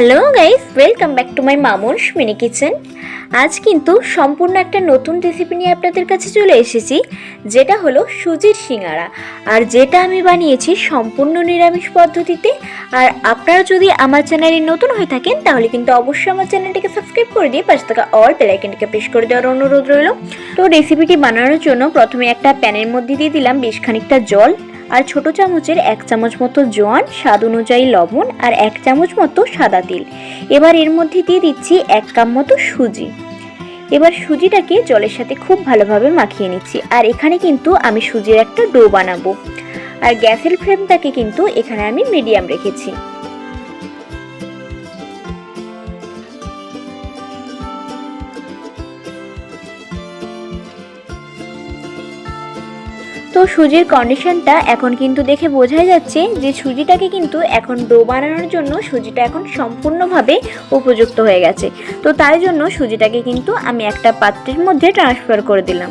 Hello guys welcome back to my Mamun's mini kitchen আজ কিন্তু সম্পূর্ণ একটা নতুন রেসিপি নিয়ে আপনাদের কাছে চলে এসেছি, যেটা হলো সুজির সিঙ্গারা। আর যেটা আমি বানিয়েছি সম্পূর্ণ নিরামিষ পদ্ধতিতে। আর আপনারা যদি আমার চ্যানেলে নতুন হয়ে থাকেন, তাহলে কিন্তু অবশ্যই আমার চ্যানেলটিকে সাবস্ক্রাইব করে দিয়ে পাশে থাকা অল বেলাইকনটিকে প্রেস করে দেওয়ার অনুরোধ রইল। তো রেসিপিটি বানানোর জন্য প্রথমে একটা প্যানের মধ্যে দিয়ে দিলাম বেশ খানিকটা জল। আর ছোট চামচের এক চামচ মতো জোয়ান, স্বাদ অনুযায়ী লবণ আর এক চামচ মতো সাদা তেল। এবার এর মধ্যে দিয়ে দিচ্ছি এক কাপ মতো সুজি। এবার সুজিটাকে জলের সাথে খুব ভালোভাবে মাখিয়ে নিচ্ছি। আর এখানে কিন্তু আমি সুজির একটা ডো বানাবো। আর গ্যাসের ফ্লেমটাকে কিন্তু এখানে আমি মিডিয়াম রেখেছি। তো সুজির কন্ডিশনটা এখন কিন্তু দেখে বোঝাই যাচ্ছে যে সুজিটাকে কিন্তু এখন ডো বানানোর জন্য সুজিটা এখন সম্পূর্ণভাবে উপযুক্ত হয়ে গেছে। তো তাই জন্য সুজিটাকে কিন্তু আমি একটা পাত্রের মধ্যে ট্রান্সফার করে দিলাম।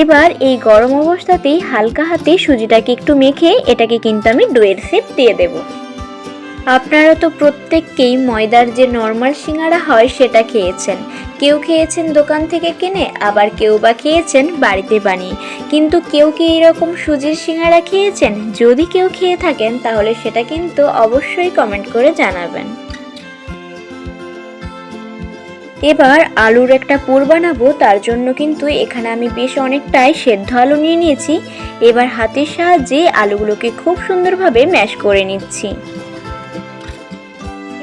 এবার এই গরম অবস্থাতেই হালকা হাতে সুজিটাকে একটু মেখে এটাকে কিন্তু আমি ডোয়ের শেপ দিয়ে দেব। আপনারা তো প্রত্যেককেই ময়দার যে নর্মাল সিঙ্গারা হয় সেটা খেয়েছেন। কেউ খেয়েছেন দোকান থেকে কিনে, আবার কেউ বা খেয়েছেন বাড়িতে বানিয়ে। কিন্তু কেউ কি এরকম সুজির সিঙ্গারা খেয়েছেন? যদি কেউ খেয়ে থাকেন, তাহলে সেটা কিন্তু অবশ্যই কমেন্ট করে জানাবেন। এবার আলুর একটা পুর বানাবো, তার জন্য কিন্তু এখানে আমি বেশ অনেকটাই সেদ্ধ আলু নিয়ে নিয়েছি। এবার হাতের সাহায্যে আলুগুলোকে খুব সুন্দরভাবে ম্যাশ করে নিচ্ছি।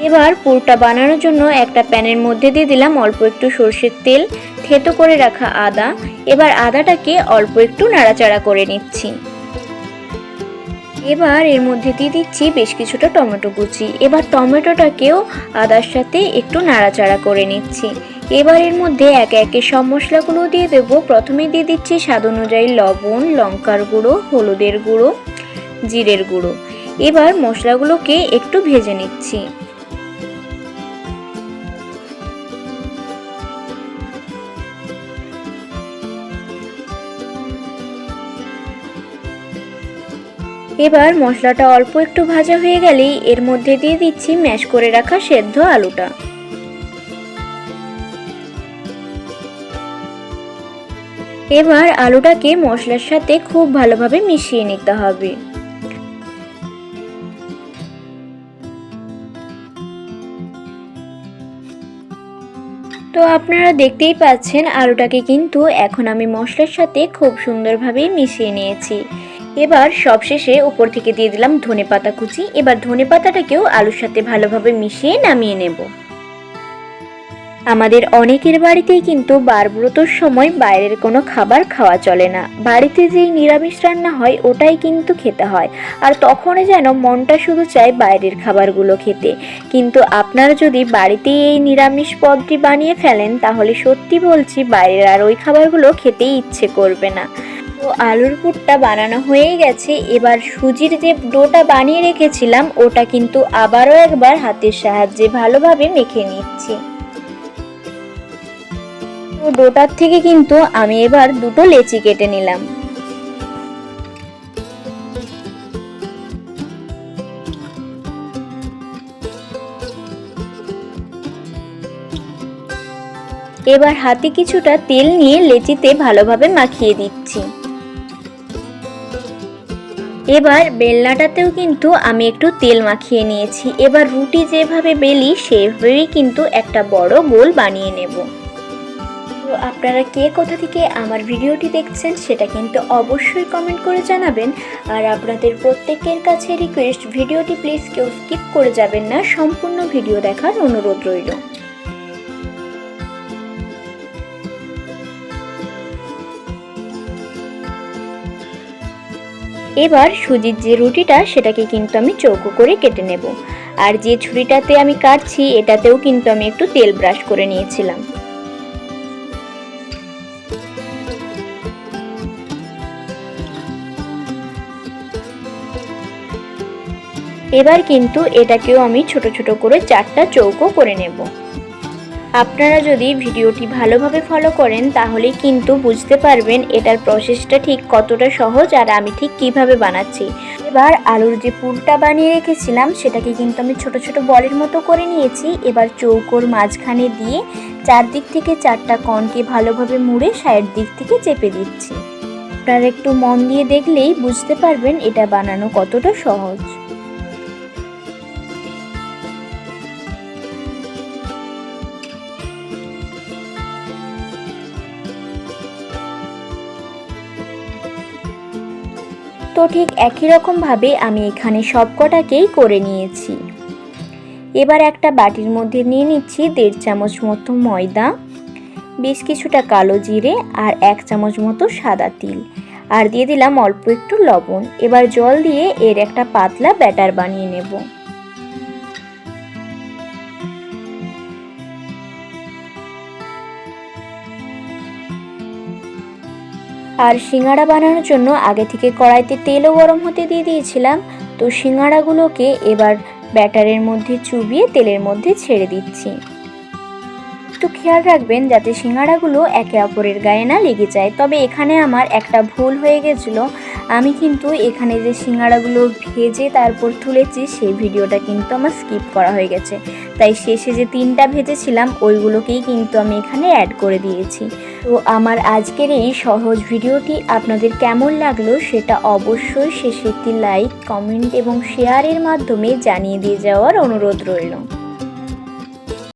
এবার পুরটা বানানোর জন্য একটা প্যানের মধ্যে দিয়ে দিলাম অল্প একটু সর্ষের তেল, থেতো করে রাখা আদা। এবার আদাটাকে অল্প একটু নাড়াচাড়া করে নিচ্ছি। এবার এর মধ্যে দিয়ে দিচ্ছি বেশ কিছুটা টমেটো কুচি। এবার টমেটোটাকেও আদার সাথে একটু নাড়াচাড়া করে নিচ্ছি। এবার এর মধ্যে একে একে সব মশলাগুলো দিয়ে দেবো। প্রথমে দিয়ে দিচ্ছি স্বাদ অনুযায়ী লবণ, লঙ্কার গুঁড়ো, হলুদের গুঁড়ো, জিরের গুঁড়ো। এবার মশলাগুলোকে একটু ভেজে নিচ্ছি। এবার মশলাটা অল্প একটু ভাজা হয়ে গেলেই এর মধ্যে দিয়ে দিচ্ছি ম্যাশ করে রাখা সেদ্ধ আলুটা। এবার আলুটাকে মশলার সাথে খুব ভালোভাবে মিশিয়ে নিতে হবে। তো আপনারা দেখতেই পাচ্ছেন আলুটাকে কিন্তু এখন আমি মশলার সাথে খুব সুন্দরভাবে মিশিয়ে নিয়েছি। এবার সবশেষে উপর থেকে দিয়ে দিলাম ধনে পাতা কুচি। এবার ধনে পাতাটাকেও আলুর সাথে ভালোভাবে মিশিয়ে নামিয়ে নেব। আমাদের অনেকের বাড়িতেই কিন্তু বারব্রতর সময় বাইরের কোনো খাবার খাওয়া চলে না। বাড়িতে যেই নিরামিষ রান্না হয়, ওটাই কিন্তু খেতে হয়। আর তখনই যেন মনটা শুধু চায় বাইরের খাবারগুলো খেতে। কিন্তু আপনারা যদি বাড়িতে এই নিরামিষ পদটি বানিয়ে ফেলেন, তাহলে সত্যি বলছি বাইরের আর ওই খাবারগুলো খেতেই ইচ্ছে করবে না। তো আলুর পুরটা বানানো হয়ে গেছে। এবার সুজির যে ডোটা বানিয়ে রেখেছিলাম, ওটা কিন্তু আবারও একবার হাতের সাহায্যে ভালোভাবে মেখে নিচ্ছি। তো ডোটার থেকে কিন্তু আমি এবার দুটো লেচি কেটে নিলাম। এবার হাতে কিছুটা তেল নিয়ে লেচিতে ভালোভাবে মাখিয়ে দিচ্ছি। এবার বেলনাটাতেও কিন্তু আমি একটু তেল মাখিয়ে নিয়েছি। এবার রুটি যেভাবে বেলি, সেভাবেই কিন্তু একটা বড় গোল বানিয়ে নেব। তো আপনারা কে কোথা থেকে আমার ভিডিওটি দেখছেন, সেটা কিন্তু অবশ্যই কমেন্ট করে জানাবেন। আর আপনাদের প্রত্যেকের কাছে রিকোয়েস্ট ভিডিওটি প্লিজ কেউ স্কিপ করে যাবেন না, সম্পূর্ণ ভিডিও দেখার অনুরোধ রইল। এবার সুজির যে রুটিটা, সেটাকে কিন্তু আমি চৌকো করে কেটে নেব। আর যে ছুরিটাতে আমি কাটছি, এটাতেও কিন্তু আমি একটু তেল ব্রাশ করে নিয়েছিলাম। এবার কিন্তু এটাকেও আমি ছোট ছোট করে চারটা চৌকো করে নেব। আপনারা যদি ভিডিওটি ভালোভাবে ফলো করেন তাহলে কিন্তু বুঝতে পারবেন এটার প্রসেসটা ঠিক কতটা সহজ আর আমি ঠিক কীভাবে বানাচ্ছি। এবার আলুর যে পুরটা বানিয়ে রেখেছিলাম, সেটাকে কিন্তু আমি ছোট ছোট বলের মতো করে নিয়েছি। এবার চৌকোর মাঝখানে দিয়ে চারদিক থেকে চারটা কণকে ভালোভাবে মুড়ে সাইড দিক থেকে চেপে দিচ্ছি। আপনারা একটু মন দিয়ে দেখলেই বুঝতে পারবেন এটা বানানো কতটা সহজ। তো ঠিক একই রকমভাবে আমি এখানে সবকটাকেই করে নিয়েছি। এবার একটা বাটির মধ্যে নিয়ে নিচ্ছি দেড় চামচ মতো ময়দা, বেশ কিছুটা কালো জিরে আর এক চামচ মতো সাদা তিল। আর দিয়ে দিলাম অল্প একটু লবণ। এবার জল দিয়ে এর একটা পাতলা ব্যাটার বানিয়ে নেব। আর সিঙ্গাড়া বানানোর জন্য আগে থেকে কড়াইতে তেলও গরম হতে দিয়ে দিয়েছিলাম। তো সিঙ্গাড়াগুলোকে এবার ব্যাটারের মধ্যে চুবিয়ে তেলের মধ্যে ছেড়ে দিচ্ছি। একটু খেয়াল রাখবেন যাতে সিঙ্গাড়াগুলো একে অপরের গায়ে না লেগে যায়। তবে এখানে আমার একটা ভুল হয়ে গেছিল। আমি কিন্তু এখানে যে সিঙ্গাড়াগুলো ভেজে তারপর তুলেছি, সেই ভিডিওটা কিন্তু আমার স্কিপ করা হয়ে গেছে। তাই শেষে যে তিনটা ভেজেছিলাম, ওইগুলোকেই কিন্তু আমি এখানে অ্যাড করে দিয়েছি। তো আমার আজকের এই সহজ ভিডিওটি আপনাদের কেমন লাগল সেটা অবশ্যই শেষে একটি লাইক, কমেন্ট এবং শেয়ারের মাধ্যমে জানিয়ে দিয়ে যাওয়ার অনুরোধ রইল।